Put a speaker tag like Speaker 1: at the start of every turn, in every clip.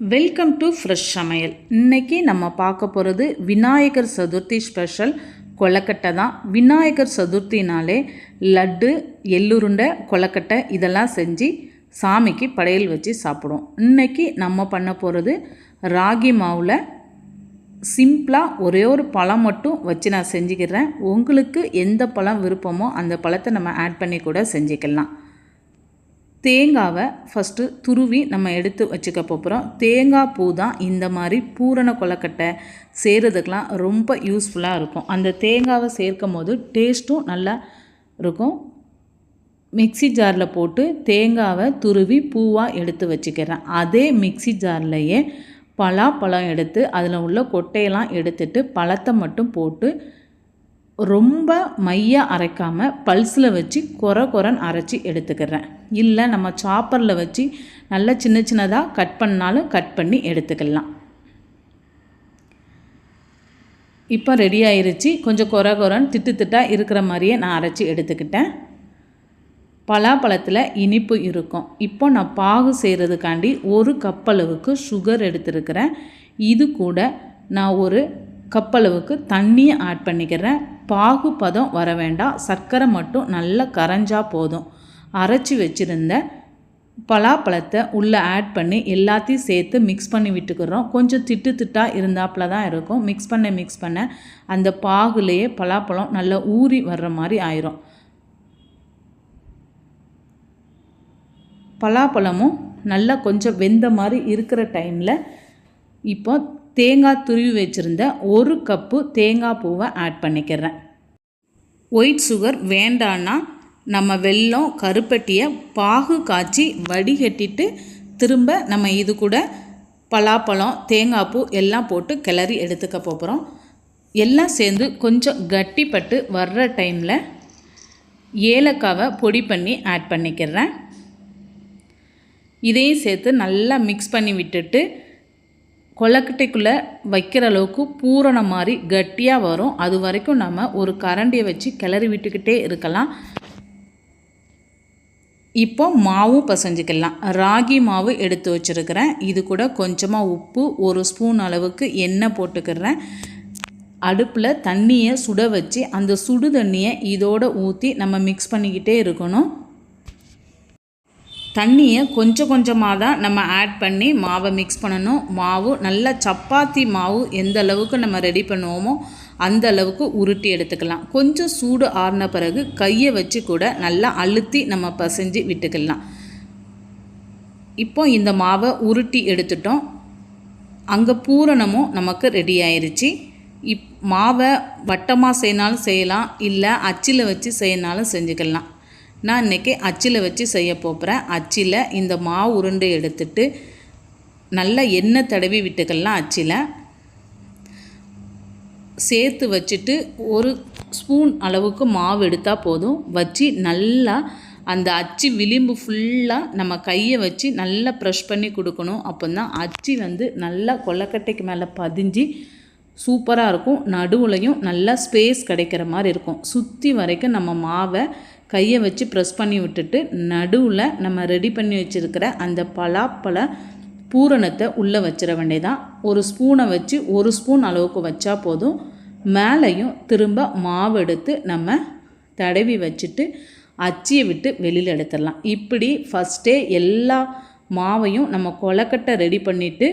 Speaker 1: Welcome to fresh சமையல் இன்னைக்கு நம்ம பார்க்க போகிறது விநாயகர் சதுர்த்தி ஸ்பெஷல் கொலக்கட்டை தான். விநாயகர் சதுர்த்தினாலே லட்டு எள்ளுருண்டை கொலக்கட்டை இதெல்லாம் செஞ்சு சாமிக்கு படையல் வச்சு சாப்பிடுவோம். இன்னைக்கு நம்ம பண்ண போகிறது ராகி மாவில் சிம்பிளாக ஒரே ஒரு பழம் மட்டும் வச்சு நான் செஞ்சுக்கிறேன். உங்களுக்கு எந்த பழம் விருப்பமோ அந்த பழத்தை நம்ம ஆட் பண்ணி கூட செஞ்சுக்கலாம். தேங்காவை ஃபஸ்ட்டு துருவி நம்ம எடுத்து வச்சுக்க போகிறோம் தேங்காய் பூ தான் இந்த மாதிரி பூரண கொலக்கட்டை செய்கிறதுக்கெலாம் ரொம்ப யூஸ்ஃபுல்லாக இருக்கும். அந்த தேங்காவை சேர்க்கும் போது டேஸ்ட்டும் நல்லா இருக்கும். மிக்ஸி ஜாரில் போட்டு தேங்காவை துருவி பூவாக எடுத்து வச்சுக்கிறேன். அதே மிக்ஸி ஜார்லேயே பலாப்பழம் எடுத்து அதில் உள்ள கொட்டையெல்லாம் எடுத்துட்டு பழத்தை மட்டும் போட்டு ரொம்ப மையாக அரைக்காமல் பல்ஸில் வச்சு கொர கொரன்னு அரைச்சி எடுத்துக்கிறேன். இல்லை நம்ம சாப்பரில் வச்சு நல்லா சின்ன சின்னதாக கட் பண்ணாலும் கட் பண்ணி எடுத்துக்கலாம். இப்போ ரெடி ஆயிருச்சு. கொஞ்சம் கொர கொரன்னு திட்டு திட்டாக இருக்கிற மாதிரியே நான் அரைச்சி எடுத்துக்கிட்டேன். பலாப்பழத்தில் இனிப்பு இருக்கும். இப்போ நான் பாகு செய்கிறதுக்காண்டி ஒரு கப்பளவுக்கு சுகர் எடுத்துருக்கிறேன். இது கூட நான் ஒரு கப்பளவுக்கு தண்ணியை ஆட் பண்ணிக்கிறேன். பாகு பதம் வர வேண்டாம் சர்க்கரை மட்டும் நல்லா கரைஞ்சா போதும். அரைச்சி வச்சுருந்த பலாப்பழத்தை உள்ளே ஆட் பண்ணி எல்லாத்தையும் சேர்த்து மிக்ஸ் பண்ணி விட்டுக்கிறோம். கொஞ்சம் திட்டு திட்டாக இருந்தாப்புல தான் இருக்கும். மிக்ஸ் பண்ண மிக்ஸ் பண்ண அந்த பாகுலேயே பலாப்பழம் நல்லா ஊறி வர்ற மாதிரி ஆயிரும். பலாப்பழமும் நல்லா கொஞ்சம் வெந்த மாதிரி இருக்கிற டைமில் இப்போ தேங்காய் துருவி வச்சுருந்த ஒரு கப்பு தேங்காய் பூவை ஆட் பண்ணிக்கிறேன். ஒயிட் சுகர் வேண்டான்னா நம்ம வெல்லம் கருப்பட்டியை பாகு காய்ச்சி வடிகட்டிட்டு திரும்ப நம்ம இது கூட பலாப்பழம் தேங்காய் பூ எல்லாம் போட்டு கிளறி எடுத்துக்க போகிறோம் எல்லாம் சேர்ந்து கொஞ்சம் கட்டிப்பட்டு வர்ற டைமில் ஏலக்காவை பொடி பண்ணி ஆட் பண்ணிக்கிறேன். இதையும் சேர்த்து நல்லா மிக்ஸ் பண்ணி விட்டுட்டு கொலக்கட்டைக்குள்ளே வைக்கிற அளவுக்கு பூரண மாதிரி கட்டியாக வரும். அது வரைக்கும் நம்ம ஒரு கரண்டியை வச்சு கிளறி விட்டுக்கிட்டே இருக்கலாம். இப்போ மாவும் பசஞ்சிக்கலாம். ராகி மாவு எடுத்து வச்சுருக்கிறேன். இது கூட கொஞ்சமாக உப்பு ஒரு ஸ்பூன் அளவுக்கு எண்ணெய் போட்டுக்கிறேன். அடுப்பில் தண்ணியை சுட வச்சு அந்த சுடு தண்ணியை இதோடு ஊற்றி நம்ம மிக்ஸ் பண்ணிக்கிட்டே இருக்கணும். தண்ணியை கொஞ்சம் கொஞ்சமாக தான் நம்ம ஆட் பண்ணி மாவை மிக்ஸ் பண்ணணும். மாவு நல்லா சப்பாத்தி மாவு எந்த அளவுக்கு நம்ம ரெடி பண்ணுவோமோ அந்த அளவுக்கு உருட்டி எடுத்துக்கலாம். கொஞ்சம் சூடு ஆறின பிறகு கையை வச்சு கூட நல்லா அழுத்தி நம்ம பசைஞ்சு விட்டுக்கலாம். இப்போ இந்த மாவை உருட்டி எடுத்துட்டோம். அங்கே பூரணமும் நமக்கு ரெடி ஆயிடுச்சு இப் மாவை வட்டமாக செய்யினாலும் செய்யலாம் இல்லை அச்சில் வச்சு செய்யினாலும் செஞ்சுக்கலாம். நான் இன்றைக்கி அச்சில் வச்சு செய்ய போகிறேன் அச்சில் இந்த மாவு உருண்டை எடுத்துட்டு நல்லா எண்ணெய் தடவி விட்டுக்கலாம் அச்சில். சேர்த்து வச்சுட்டு ஒரு ஸ்பூன் அளவுக்கு மாவு எடுத்தால் போதும். வச்சு நல்லா அந்த அச்சு விளிம்பு ஃபுல்லாக நம்ம கையை வச்சு நல்லா ப்ரெஷ் பண்ணி கொடுக்கணும். அப்போ தான் அச்சு வந்து நல்லா கொல்லக்கட்டைக்கு மேலே பதிஞ்சு சூப்பராக இருக்கும். நடுவுலையும் நல்லா ஸ்பேஸ் கிடைக்கிற மாதிரி இருக்கும். சுற்றி வரைக்கும் நம்ம மாவை கையை வச்சு ப்ரெஸ் பண்ணி விட்டுட்டு நடுவில் நம்ம ரெடி பண்ணி வச்சுருக்கிற அந்த பலாப்பழ பூரணத்தை உள்ளே வச்சிட வேண்டியதான் ஒரு ஸ்பூனை வச்சு ஒரு ஸ்பூன் அளவுக்கு வச்சா போதும். மேலேயும் திரும்ப மாவு எடுத்து நம்ம தடவி வச்சுட்டு அச்சியை விட்டு வெளியில் எடுத்துடலாம். இப்படி ஃபஸ்ட்டே எல்லா மாவையும் நம்ம கொலக்கட்டை ரெடி பண்ணிவிட்டு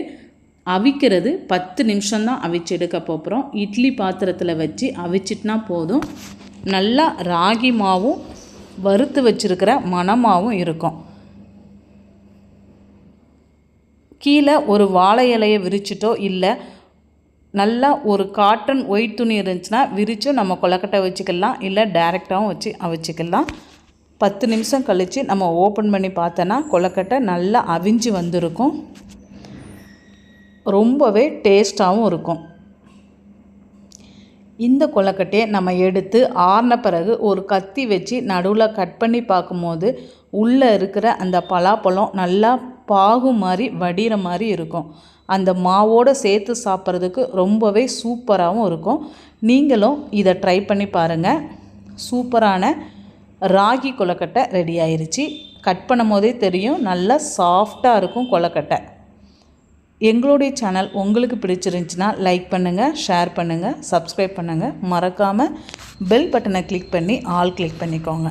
Speaker 1: அவிக்கிறது. பத்து நிமிஷம்தான் அவிச்சு எடுக்க போகிறோம் இட்லி பாத்திரத்தில் வச்சு அவிச்சிட்னா போதும். நல்லா ராகி மாவும் வறுத்து வச்சுருக்கிற மணமாகவும் இருக்கும். கீழே ஒரு வாழை இலையை விரிச்சிட்டோ இல்லை நல்லா ஒரு காட்டன் ஒயிட் துணி இருந்துச்சுன்னா விரிச்சும் நம்ம கொலக்கட்டை வச்சுக்கலாம். இல்லை டேரெக்டாகவும் வச்சு அவிச்சிக்கலாம். பத்து நிமிஷம் கழித்து நம்ம ஓப்பன் பண்ணி பார்த்தோன்னா கொலக்கட்டை நல்லா அவிஞ்சு வந்திருக்கும். ரொம்பவே டேஸ்ட்டாகவும் இருக்கும். இந்த கொலக்கட்டையை நம்ம எடுத்து ஆறின பிறகு ஒரு கத்தி வச்சு நடுவில் கட் பண்ணி பார்க்கும்போது உள்ளே இருக்கிற அந்த பலாப்பழம் நல்லா பாகு மாதிரி வடிகிற மாதிரி இருக்கும். அந்த மாவோடு சேர்த்து சாப்பிட்றதுக்கு ரொம்பவே சூப்பராகவும் இருக்கும். நீங்களும் இதை ட்ரை பண்ணி பாருங்கள் சூப்பரான ராகி கொலக்கட்டை ரெடி ஆயிடுச்சு கட் பண்ணும் போதே தெரியும் நல்லா சாஃப்டாக இருக்கும் கொலக்கட்டை எங்களுடைய சேனல் உங்களுக்கு பிடிச்சிருந்துச்சின்னா லைக் பண்ணுங்கள் ஷேர் பண்ணுங்கள் சப்ஸ்கிரைப் பண்ணுங்கள் மறக்காமல் பெல் பட்டனை கிளிக் பண்ணி ஆல் கிளிக் பண்ணிக்கோங்க.